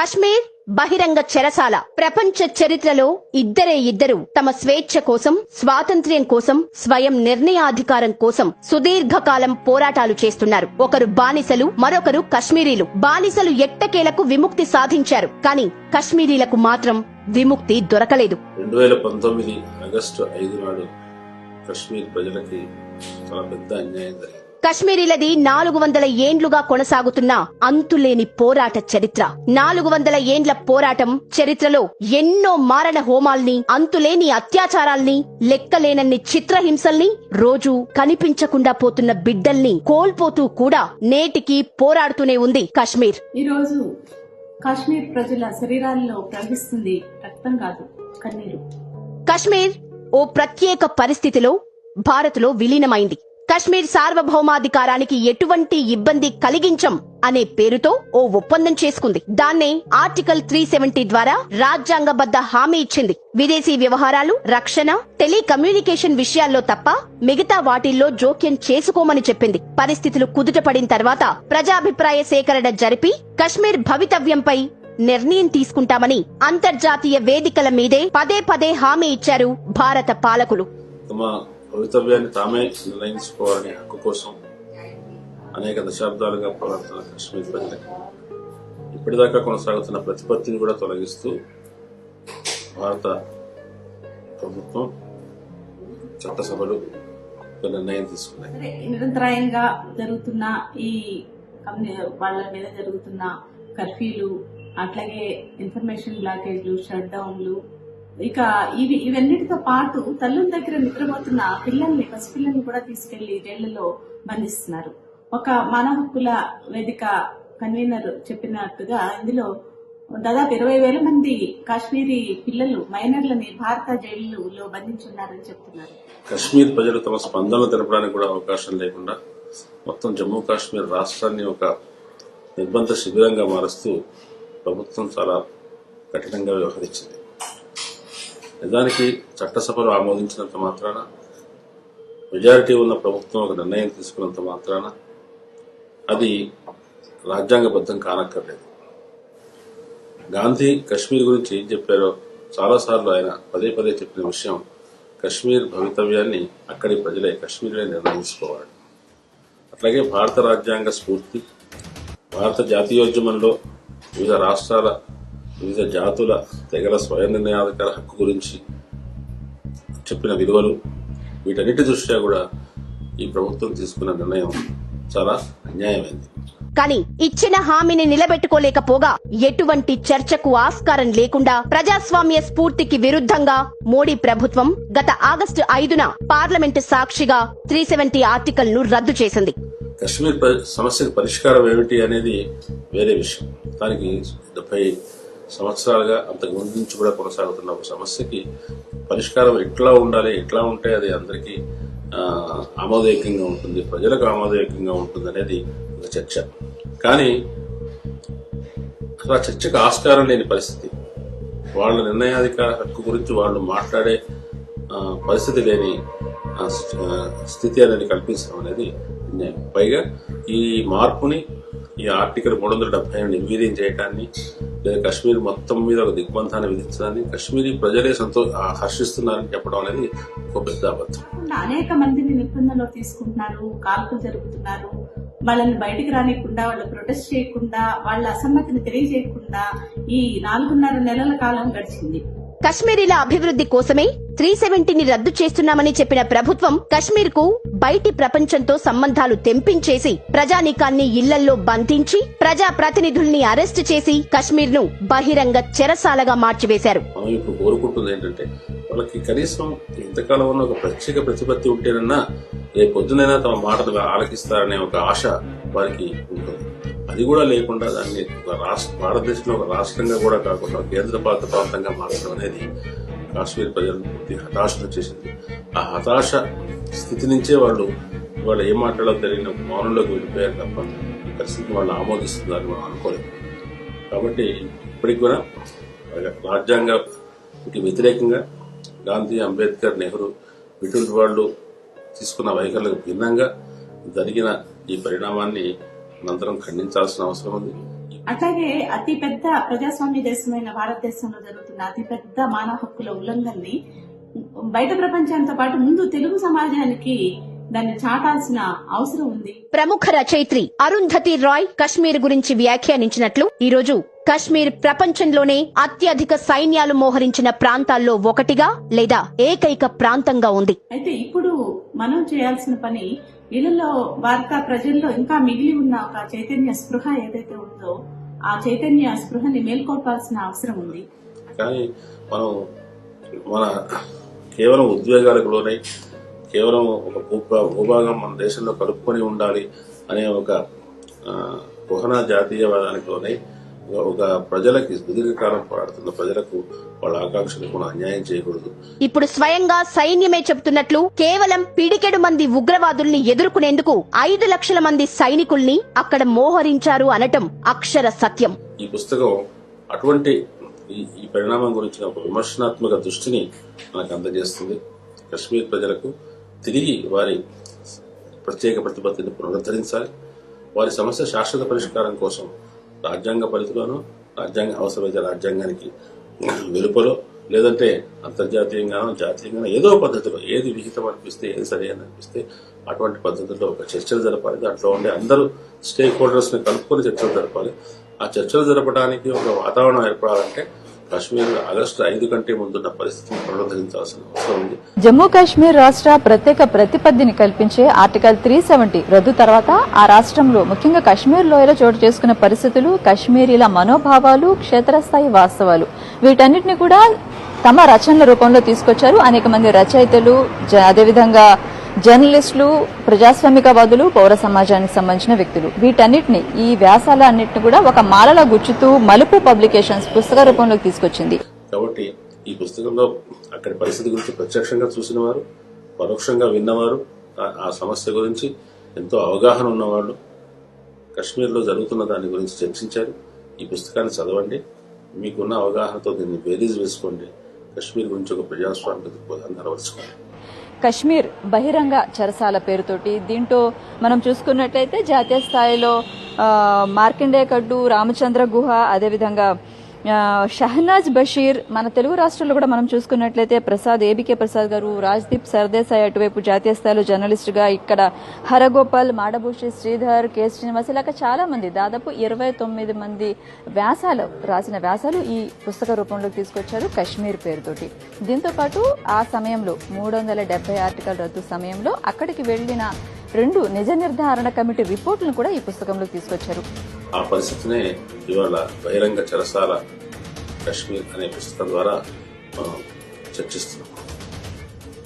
కశ్మీర్ బహిరంగ చెరసాల ప్రపంచ చరిత్రలో ఇద్దరే ఇద్దరు తమ స్వేచ్ఛ కోసం స్వాతంత్ర్యం కోసం స్వయం నిర్ణయాధికారం కోసం సుదీర్ఘకాలం పోరాటాలు చేస్తున్నారు. ఒకరు బానిసలు మరొకరు కశ్మీరీలు. బానిసలు ఎట్టకేలకు విముక్తి సాధించారు. కానీ కశ్మీరీలకు మాత్రం విముక్తి దొరకలేదు. రెండు వేల పంతొమ్మిది ఆగస్టు ఐదు నాడు కశ్మీర్ ప్రజలకి చాలా పెద్ద అన్యాయం జరిగింది. కశ్మీరీలది నాలుగు వందల ఏండ్లుగా కొనసాగుతున్న అంతులేని పోరాట చరిత్ర. నాలుగు వందల ఏండ్ల పోరాటం చరిత్రలో ఎన్నో మారణ హోమాల్ని అంతులేని అత్యాచారాల్ని లెక్కలేనన్ని చిత్రహింసల్ని రోజు కనిపించకుండా పోతున్న బిడ్డల్ని కోల్పోతూ కూడా నేటికి పోరాడుతూనే ఉంది కశ్మీర్. ఈరోజు కాశ్మీర్ ప్రజల శరీరాల్లో ప్రవహిస్తుంది రక్తం కాదు కన్నీరు. కశ్మీర్ ఓ ప్రత్యేక పరిస్థితిలో భారత్లో విలీనమైంది. కశ్మీర్ సార్వభౌమాధికారానికి ఎటువంటి ఇబ్బంది కలిగించం అనే పేరుతో ఓ ఒప్పందం చేసుకుంది. దాన్నే ఆర్టికల్ త్రీ సెవెంటీ ద్వారా రాజ్యాంగబద్ధ హామీ ఇచ్చింది. విదేశీ వ్యవహారాలు రక్షణ టెలికమ్యూనికేషన్ విషయాల్లో తప్ప మిగతా వాటిల్లో జోక్యం చేసుకోమని చెప్పింది. పరిస్థితులు కుదుటపడిన తర్వాత ప్రజాభిప్రాయ సేకరణ జరిపి కశ్మీర్ భవితవ్యంపై నిర్ణయం తీసుకుంటామని అంతర్జాతీయ వేదికల మీదే పదే పదే హామీ ఇచ్చారు భారత పాలకులు. భవితవ్యాన్ని తామే నిర్ణయించుకోవాలనే హక్కు కోసం అనేక దశాబ్దాలుగా పోరాడుతున్న కాశ్మీర్ ప్రజలకు ఇప్పటిదాకా కొనసాగుతున్న ప్రతిపత్తిని కూడా తొలగిస్తూ భారత ప్రభుత్వం చట్టసభలు నిర్ణయం తీసుకున్నాయి. నిరంతరాయంగా జరుగుతున్న ఈ వాళ్ళ మీద జరుగుతున్న కర్ఫ్యూలు అట్లాగే ఇన్ఫర్మేషన్ బ్లాకేజ్లు షట్ డౌన్లు ఇక ఇవి ఇవన్నిటితో పాటు తల్లుల దగ్గర నిద్రపోతున్న పిల్లల్ని పసిపిల్లల్ని కూడా తీసుకెళ్ళి జైళ్ళలో బంధిస్తున్నారు. ఒక మానవ హక్కుల వేదిక కన్వీనర్ చెప్పినట్టుగా ఇందులో దాదాపు ఇరవై వేల మంది కాశ్మీరీ పిల్లలు మైనర్లని భారత జైళ్ళలో బంధించున్నారని చెప్తున్నారు. కశ్మీర్ ప్రజలు తమ స్పందన తెలపడానికి కూడా అవకాశం లేకుండా మొత్తం జమ్మూ కాశ్మీర్ రాష్ట్రాన్ని ఒక నిర్బంధ శిబిరంగా మారుస్తూ ప్రభుత్వం చాలా కఠినంగా వ్యవహరించింది. నిజానికి చట్టసభలు ఆమోదించినంత మాత్రాన మెజారిటీ ఉన్న ప్రభుత్వం ఒక నిర్ణయం తీసుకున్నంత మాత్రాన అది రాజ్యాంగబద్ధం కానక్కర్లేదు. గాంధీ కశ్మీర్ గురించి ఏం చెప్పారో చాలాసార్లు ఆయన పదే పదే చెప్పిన విషయం కశ్మీర్ భవితవ్యాన్ని అక్కడి ప్రజలే కశ్మీర్లే నిర్ణయించుకోవాలి. అట్లాగే భారత రాజ్యాంగ స్ఫూర్తి భారత జాతీయోద్యమంలో వివిధ రాష్ట్రాల వివిధ జాతుల తెగల స్వయం నిర్ణయాధికార హక్కు గురించి చెప్పిన విలువలు వీటన్నిటి దృష్ట్యా కూడా ఈ ప్రభుత్వం తీసుకున్న నిర్ణయం చాలా అన్యాయమైంది. కానీ ఇచ్చిన హామీని నిలబెట్టుకోలేకపోగా ఎటువంటి చర్చకు ఆస్కారం లేకుండా ప్రజాస్వామ్య స్ఫూర్తికి విరుద్ధంగా మోడీ ప్రభుత్వం గత ఆగస్టు ఐదున పార్లమెంటు సాక్షిగా త్రీ సెవెంటీ ఆర్టికల్ను రద్దు చేసింది. కశ్మీర్ సమస్యకు పరిష్కారం ఏమిటి అనేది వేరే విషయం. దానికి డెబ్బై సంవత్సరాలుగా అంతకు ముందు నుంచి కూడా కొనసాగుతున్న ఒక సమస్యకి పరిష్కారం ఎట్లా ఉండాలి ఎట్లా ఉంటే అది అందరికీ ఆమోదయోగ్యంగా ఉంటుంది ప్రజలకు ఆమోదయోగ్యంగా ఉంటుంది అనేది ఒక చర్చ. కానీ అలా ఆ చర్చకు ఆస్కారం లేని పరిస్థితి. వాళ్ళ నిర్ణయాధికార హక్కు గురించి వాళ్ళు మాట్లాడే పరిస్థితి లేని స్థితి అనేది కల్పించడం అనేది అన్యాయం. పైగా ఈ మార్పుని ఈ ఆర్టికల్ మూడు వందల డెబ్బై నిర్వీర్యం చేయడాన్ని లేదా కశ్మీర్ మొత్తం మీద ఒక దిగ్బంధాన్ని విధించడాన్ని కశ్మీరీ ప్రజలే సంతో హర్షిస్తున్నారని చెప్పడం అనేది ఒక పెద్ద అబద్ధం. అనేక మందిని నిబంధనలో తీసుకుంటున్నారు కాల్పులు జరుపుతున్నారు. వాళ్ళని బయటకు రానియకుండా వాళ్ళు ప్రొటెస్ట్ చేయకుండా వాళ్ళ అసమ్మతిని తెలియజేయకుండా ఈ నాలుగున్నర నెలల కాలం గడిచింది. కశ్మీరీల అభివృద్ధి కోసమే త్రీ సెవెంటీని రద్దు చేస్తున్నామని చెప్పిన ప్రభుత్వం కశ్మీర్కు బయటి ప్రపంచంతో సంబంధాలు తెంపించేసి ప్రజానీకాన్ని ఇళ్ళల్లో బంధించి ప్రజా ప్రతినిధుల్ని అరెస్ట్ చేసి కశ్మీర్ను బహిరంగ చెరసాలగా మార్చివేశారు. ఇప్పుడు కోరుకుంటుంది ఏంటంటే వాళ్ళకి కనీసం ఇంతకాలం ఉన్న ఒక ప్రత్యేక ప్రతిపత్తి ఉంటేనన్నా రేపు పొద్దునైనా తమ మాటలు ఆలకిస్తారనే ఒక ఆశ వారికి ఉంటుంది. అది కూడా లేకుండా దాన్ని ఒక రాష్ట్ర భారతదేశంలో ఒక రాష్ట్రంగా కూడా కాకుండా కేంద్రపాలిత ప్రాంతంగా మార్చడం అనేది కాశ్మీర్ ప్రజలను పూర్తి హతాశను చేసింది ఆ హతాశ స్థితి నుంచే వాళ్ళు వాళ్ళు ఏం మాట్లాడాలో తెలియని మౌనంలోకి వెళ్ళిపోయారు తప్ప ఈ పరిస్థితిని వాళ్ళు ఆమోదిస్తుందని మనం అనుకోలేదు కాబట్టి ఇప్పటికి కూడా రాజ్యాంగానికి వ్యతిరేకంగా గాంధీ అంబేద్కర్ నెహ్రూ ఇటువంటి వాళ్ళు తీసుకున్న వైఖరులకు భిన్నంగా జరిగిన ఈ పరిణామాన్ని మనందరం ఖండించాల్సిన అవసరం ఉంది. అట్లాగే అతి పెద్ద ప్రజాస్వామ్య దేశమైన భారతదేశంలో జరుగుతున్న అతి పెద్ద మానవ హక్కుల ఉల్లంఘనని బయట ప్రపంచంతో పాటు ముందు తెలుగు సమాజానికి దాన్ని చాటాల్సిన అవసరం ఉంది. ప్రముఖ రచయిత్రి అరుంధతి రాయ్ కశ్మీర్ గురించి వ్యాఖ్యానించినట్లు ఈరోజు కశ్మీర్ ప్రపంచంలోనే అత్యధిక సైన్యాలు మోహరించిన ప్రాంతాల్లో ఒకటిగా లేదా ఏకైక ప్రాంతంగా ఉంది. అయితే ఇప్పుడు మనం చేయాల్సిన పని వీళ్ళలో వార్త ప్రజల్లో ఇంకా మిగిలి ఉన్న ఒక చైతన్య స్పృహ ఏదైతే ఉందో ఆ చైతన్య స్పృహని మేల్కొల్పాల్సిన అవసరం ఉంది. కానీ మనం మన కేవలం ఉద్వేగాలకు లోనై కేవలం ఒక భూభా భూభాగం మన దేశంలో కలుపుకొని ఉండాలి అనే ఒక కుహన జాతీయవాదానికి లోనై ఒక- ప్రజలకి సుదీర్ఘకాలం ప్రజలకు వాళ్ళ ఆకాంక్షలకు మనం అన్యాయం చేయకూడదు. ఇప్పుడు స్వయంగా సైన్యమే చెబుతున్నట్లు కేవలం పిడికెడు మంది ఉగ్రవాదుల్ని ఎదుర్కొనేందుకు ఐదు లక్షల మంది సైనికుల్ని అక్కడ మోహరించారు అనటం అక్షర సత్యం. ఈ పుస్తకం అటువంటి ఈ ఈ పరిణామం గురించిన ఒక విమర్శనాత్మక దృష్టిని మనకు అందజేస్తుంది. కశ్మీర్ ప్రజలకు తిరిగి వారి ప్రత్యేక ప్రతిపత్తిని పునరుద్ధరించాలి. వారి సమస్య శాశ్వత పరిష్కారం కోసం రాజ్యాంగ పరిధిలోనూ రాజ్యాంగ అవసరమైతే రాజ్యాంగానికి వెలుపలో లేదంటే అంతర్జాతీయంగానో జాతీయంగానో ఏదో పద్ధతిలో ఏది విహితం అనిపిస్తే ఏది సరైన అనిపిస్తే అటువంటి పద్ధతుల్లో ఒక చర్చలు జరపాలి. దాంట్లో ఉండే అందరూ స్టేక్ హోల్డర్స్ని కలుపుకొని చర్చలు జరపాలి. ఆ చర్చలు జరపడానికి ఒక వాతావరణం ఏర్పడాలంటే కశ్మీర్ ఆగస్టు ఐదు కంటే ముందున్న పరిస్థితిని పునరుద్ధరించాల్సిన అవసరం ఉంది. జమ్మూ కాశ్మీర్ రాష్ట్ర ప్రత్యేక ప్రతిపత్తిని కల్పించే ఆర్టికల్ త్రీ సెవెంటీ రద్దు తర్వాత ఆ రాష్ట్రంలో ముఖ్యంగా కశ్మీర్ లోయలో చోటు చేసుకున్న పరిస్థితులు కశ్మీరీల మనోభావాలు క్షేత్రస్థాయి వాస్తవాలు. వీటన్నిటిని కూడా తమ రచనల రూపంలో తీసుకొచ్చారు. అనేక మంది రచయితలు అదేవిధంగా జర్నలిస్టులు ప్రజాస్వామికవాదులు పౌర సమాజానికి సంబంధించిన వ్యక్తులు. వీటన్నిటిని ఈ వ్యాసాల అన్నిటిని కూడా ఒక మాలలా గుచ్చుతూ మలుపు పబ్లికేషన్స్ పుస్తక రూపంలోకి తీసుకొచ్చింది. కాబట్టి ఈ పుస్తకంలో అక్కడి పరిస్థితి గురించి ప్రత్యక్షంగా చూసిన వారు పరోక్షంగా విన్నవారు ఆ- సమస్య గురించి ఎంతో అవగాహన ఉన్నవాళ్ళు కశ్మీర్లో జరుగుతున్న దాని గురించి చర్చించారు. ఈ పుస్తకాన్ని చదవండి. మీకున్న అవగాహనతో దీన్ని బేరీజ్ వేసుకోండి. కశ్మీర్ గురించి ఒక ప్రజాస్వామిక దృక్పథాన్ని అలవరుచుకోండి. కశ్మీర్ బహిరంగ చరసాల పేరుతోటి. దీంట్లో మనం చూసుకున్నట్లయితే జాతీయ స్థాయిలో ఆ, కడ్డు రామచంద్ర గుహ అదేవిధంగా షహనాజ్ బషీర్ మన తెలుగు రాష్ట్రాల్లో కూడా మనం చూసుకున్నట్లయితే ప్రసాద్ ఏబికే ప్రసాద్ గారు రాజ్దీప్ సర్దేశాయ్ అటువైపు జాతీయ స్థాయిలో జర్నలిస్ట్గా ఇక్కడ హరగోపాల్ మాడభూషి శ్రీధర్ కె. శ్రీనివాస్ ఇలాగ చాలా మంది దాదాపు ఇరవై తొమ్మిది మంది వ్యాసాలు రాసిన వ్యాసాలు ఈ పుస్తక రూపంలో తీసుకొచ్చారు కశ్మీర్ పేరుతోటి. దీంతో పాటు ఆ సమయంలో మూడు వందల డెబ్బై ఆర్టికల్ రద్దు సమయంలో అక్కడికి వెళ్ళిన రెండు నిజ నిర్ధారణ కమిటీ రిపోర్టులను కూడా ఈ పుస్తకంలో తీసుకొచ్చారు. ఆ పరిస్థితినే ఇవాళ బహిరంగ చెరసాల కశ్మీర్ అనే పుస్తకం ద్వారా మనం చర్చిస్తున్నాం.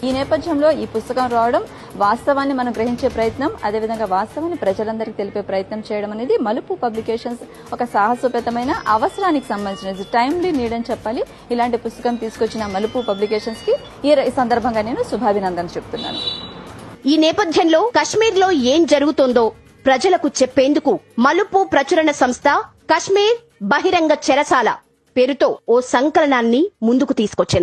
ఈ నేపథ్యంలో ఈ పుస్తకం రావడం వాస్తవాన్ని మనం గ్రహించే ప్రయత్నం అదేవిధంగా వాస్తవాన్ని ప్రజలందరికీ తెలిపే ప్రయత్నం చేయడం అనేది మలుపు పబ్లికేషన్స్ ఒక సాహసోపేతమైన అవసరానికి సంబంధించినది. టైమ్లీ నీడ్ అని చెప్పాలి. ఇలాంటి పుస్తకం తీసుకొచ్చిన మలుపు పబ్లికేషన్స్కి ఈ సందర్భంగా నేను శుభాభినందన చెప్తున్నాను. ఈ నేపథ్యంలో కశ్మీర్లో ఏం జరుగుతోందో ప్రజలకు చెప్పేందుకు మలుపు ప్రచురణ సంస్థ కశ్మీర్ బహిరంగ చెరసాల పేరుతో ఓ సంకలనాన్ని ముందుకు తీసుకొచ్చింది.